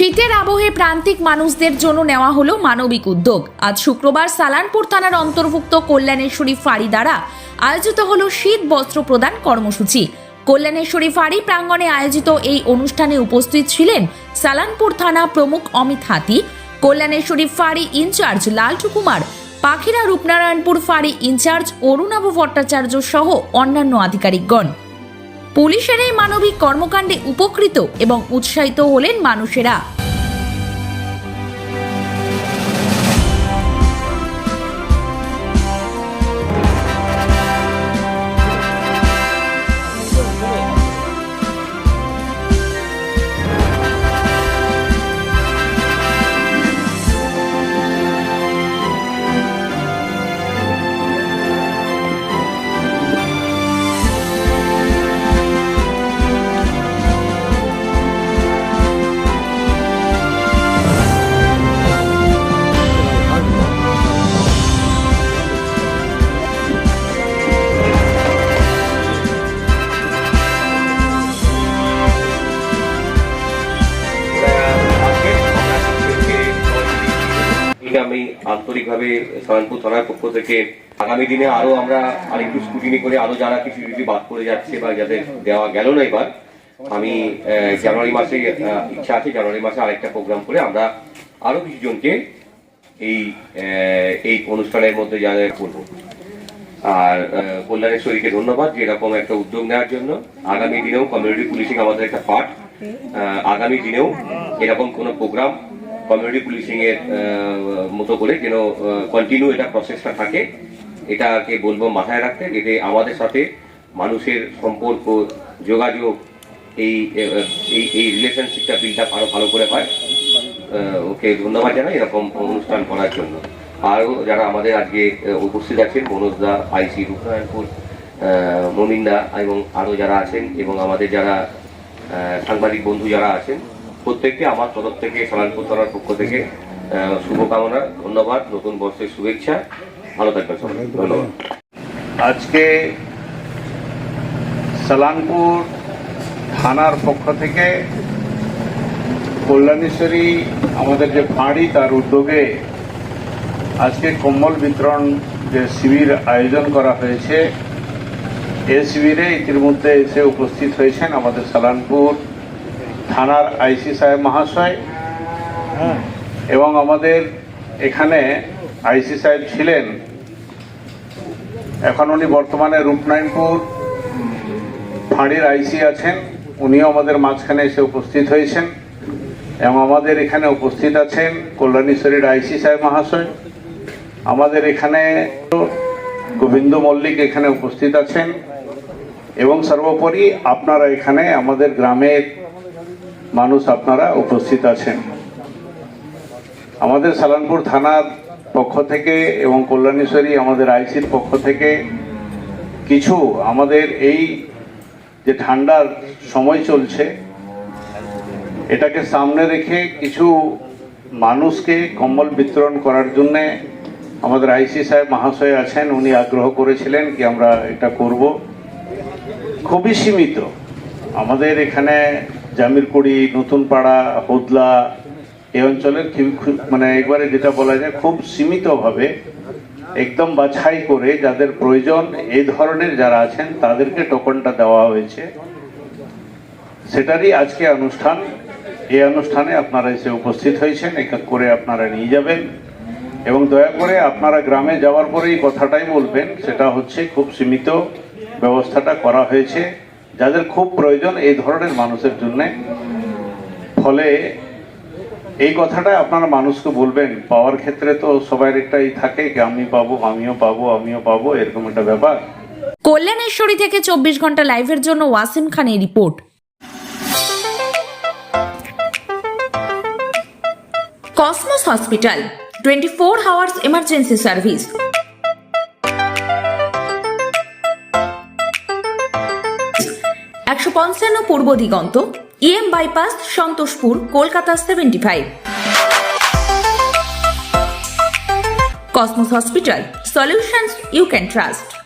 শীতের আবহে প্রান্তিক মানুষদের জন্য নেওয়া হলো মানবিক উদ্যোগ। আজ শুক্রবার সালানপুর থানার অন্তর্ভুক্ত কল্যাণেশ্বরী ফাঁড়ি দ্বারা আয়োজিত হলো শীত বস্ত্র প্রদান কর্মসূচি। কল্যাণেশ্বরী ফাঁড়ি প্রাঙ্গণে আয়োজিত এই অনুষ্ঠানে উপস্থিত ছিলেন সালানপুর থানা প্রমুখ অমিত হাতি, কল্যাণেশ্বরী ফাঁড়ি ইনচার্জ লালটু কুমার, পাখিরা রূপনারায়ণপুর ফাঁড়ি ইনচার্জ অরুণাভ ভট্টাচার্য সহ অন্যান্য আধিকারিকগণ। পুলিশের এই মানবিক কর্মকাণ্ডে উপকৃত এবং উৎসাহিত হলেন মানুষেরা। আমি আন্তরিকভাবে সয়নপুর থানার পক্ষ থেকে আগামী দিনে আরও আমরা আরেকটু স্কুটিনি করে আরও যারা কিছু যদি বাদ পড়ে যাচ্ছে বা যাদের দেওয়া গেল না এবার, আমি জানুয়ারি মাসে ইচ্ছা আছে জানুয়ারি মাসে আরেকটা প্রোগ্রাম করে আমরা আরও কিছু জনকে এই এই অনুষ্ঠানের মধ্যে যাদের করব। আর কল্যাণেশ্বরীকে ধন্যবাদ, যে এরকম একটা উদ্যোগ নেওয়ার জন্য। আগামী দিনেও কমিউনিটি পুলিশিং আমাদের একটা পার্ট আগামী দিনেও এরকম কোনো প্রোগ্রাম কমিউনিটি পুলিশিং এর মতো করে যেন কন্টিনিউ এটা প্রসেসটা থাকে, এটাকে বলব মাথায় রাখতে, যাতে আমাদের সাথে মানুষের সম্পর্ক, যোগাযোগ, এই এই এই রিলেশনশিপটা আপ আরও ভালো করে হয়। ওকে ধন্যবাদ জানাই এরকম অনুষ্ঠান করার জন্য। আরও যারা আমাদের আজকে উপস্থিত আছেন মনোজদা আইসি রূপনারায়ণপুর মমিনদা এবং আরও যারা আছেন এবং আমাদের যারা সাংবাদিক বন্ধু যারা আছেন প্রত্যেককে, আমার তরফ থেকে সালানপুর থানার পক্ষ থেকে শুভকামনা, ধন্যবাদ, নতুন বর্ষের শুভেচ্ছা। ভালো থাকবেন সবাই। ধন্যবাদ। আজকে সালানপুর থানার পক্ষ থেকে কল্যাণেশ্বরী আমাদের যে ফাঁড়ি তার উদ্যোগে আজকে কম্বল বিতরণ যে শিবির আয়োজন করা হয়েছে, এ শিবিরে ইতিমধ্যে এসে উপস্থিত হয়েছেন আমাদের সালানপুর থানার আইসি সাহেব মহাশয় এবং আমাদের এখানে আইসি সাহেব ছিলেন। এখন উনি বর্তমানে রূপনারায়ণপুর ফাঁড়ির আইসি আছেন। উনিও আমাদের মাঝখানে এসে উপস্থিত হয়েছেন এবং আমাদের এখানে উপস্থিত আছেন কল্যাণীশ্বরীর আইসি সাহেব মহাশয়। আমাদের এখানে গোবিন্দ মল্লিক এখানে উপস্থিত আছেন এবং সর্বোপরি আপনারা এখানে আমাদের গ্রামের মানুষ আপনারা উপস্থিত আছেন। আমাদের সালানপুর থানার পক্ষ থেকে এবং কল্যাণেশ্বরী আমাদের আইসির পক্ষ থেকে কিছু আমাদের এই যে ঠান্ডার সময় চলছে, এটাকে সামনে রেখে কিছু মানুষকে কম্বল বিতরণ করার জন্যে আমাদের আইসি সাহেব মহাশয় আছেন, উনি আগ্রহ করেছিলেন কি আমরা এটা করব। খুবই সীমিত। আমাদের এখানে জামিরকুড়ি নতুন পাড়া হোদলা এই অঞ্চলের মানে একবারে যেটা বলা যায় খুব সীমিতভাবে একদম বাছাই করে যাদের প্রয়োজন এই ধরনের যারা আছেন তাদেরকে টোকনটা দেওয়া হয়েছে। সেটারই আজকে অনুষ্ঠান। এই অনুষ্ঠানে আপনারা এসে উপস্থিত হয়েছেন, এক এক করে আপনারা নিয়ে যাবেন। এবং দয়া করে আপনারা গ্রামে যাওয়ার পরেই কথাটাই বলবেন, সেটা হচ্ছে খুব সীমিত ব্যবস্থাটা করা হয়েছে। যাদের খুব প্রয়োজন এই ধরনের মানুষের জন্য। ফলে এই কথাটা আপনারা মানুষকে বলবেন, পাওয়ার ক্ষেত্রে তো সবার একটাই থাকে যে আমি পাবো, আমিও পাবো আমিও পাবো, এরকম একটা ব্যাপার। কল্যাণেশ্বরী থেকে চব্বিশ ঘণ্টা লাইভের জন্য ওয়াসিম খানের report. Cosmos hospital, twenty four hours emergency service একশো পঞ্চান্ন Purba Diganta EM bypass Santoshpur, Kolkata seventy five Cosmos hospital solution you can trust.